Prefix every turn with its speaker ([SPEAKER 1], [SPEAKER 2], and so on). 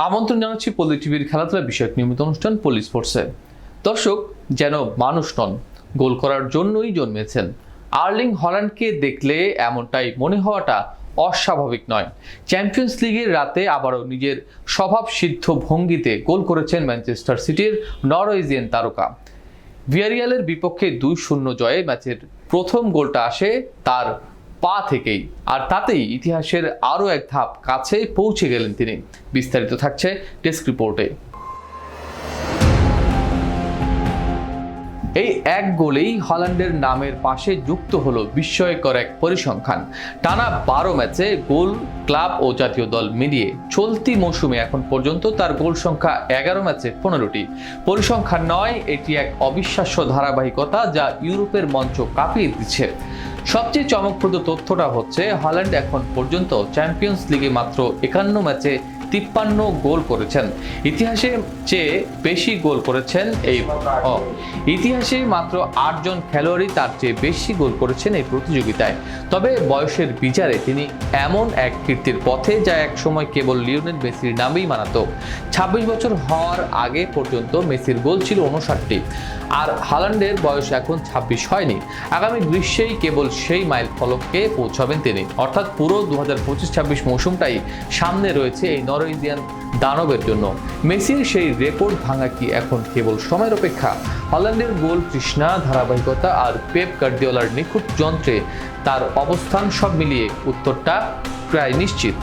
[SPEAKER 1] আমন্ত্রণ জানাচ্ছি পল্লী টিভির খেলাধুলা বিষয়ক নিয়মিত অনুষ্ঠান পল্লী স্পোর্টসে। দর্শক, যেন মানুষ নন, গোল করার জন্যই জন্মেছেন। আর্লিং হল্যান্ডকে দেখলে এমনটাই মনে হওয়াটা অস্বাভাবিক নয়। চ্যাম্পিয়ন্স লিগের রাতে আবারও নিজের স্বভাব সিদ্ধ ভঙ্গিতে গোল করেছেন ম্যানচেস্টার সিটির নরওয়েজিয়ান তারকা। ভিয়ারিয়ালের বিপক্ষে দুই শূন্য জয়ে ম্যাচের প্রথম গোলটা আসে তার পা থেকেই। আর তাতেই ইতিহাসের আরও এক ধাপ কাছে পৌঁছে গেলেন তিনি। বিস্তারিত থাকছে ডেস্ক রিপোর্টে। এই এক গোলেই হল্যান্ডের নামের পাশে যুক্ত হলো বিস্ময়কর এক পরিসংখ্যান। টানা বারো ম্যাচে গোল, ক্লাব ও জাতীয় দল মিলিয়ে চলতি মৌসুমে এখন পর্যন্ত তার গোল সংখ্যা এগারো ম্যাচে পনেরোটি। পরিসংখ্যান নয়, এটি এক অবিশ্বাস্য ধারাবাহিকতা যা ইউরোপের মঞ্চ কাঁপিয়ে দিচ্ছে। সবচেয়ে চমকপ্রদ তথ্যটা হচ্ছে, হল্যান্ড এখন পর্যন্ত চ্যাম্পিয়ন্স লিগে মাত্র একান্ন ম্যাচে তিপ্পান্ন গোল করেছেন। ইতিহাসে চেয়ে বেশি গোল করেছেন এই ইতিহাসে মাত্র আটজন খেলোয়াড়ই তার চেয়ে বেশি গোল করেছেন এই প্রতিযোগিতায়। তবে বয়সের বিচারে তিনি এমন এক কীর্তির পথে যা এক সময় কেবল লিওনেল মেসির নামেই মানাতো। ছাব্বিশ বছর হওয়ার আগে পর্যন্ত মেসির গোল ছিল উনষাটটি আর হালান্ডের বয়স এখন ছাব্বিশ হয়নি। আগামী গ্রীষ্মেই কেবল সেই মাইল ফলককে পৌঁছাবেন তিনি। অর্থাৎ পুরো দু হাজার পঁচিশ ছাব্বিশ মৌসুমটাই সামনে রয়েছে এই নরওয়েজিয়ান দানবের জন্য। মেসির সেই রেকর্ড ভাঙা কি এখন কেবল সময়ের অপেক্ষা? হল্যান্ডের গোল কৃষ্ণা ধারাবাহিকতা আর পেপ গার্দিওলার নিখুঁত যন্ত্রে তার অবস্থান সব মিলিয়ে উত্তরটা প্রায় নিশ্চিত।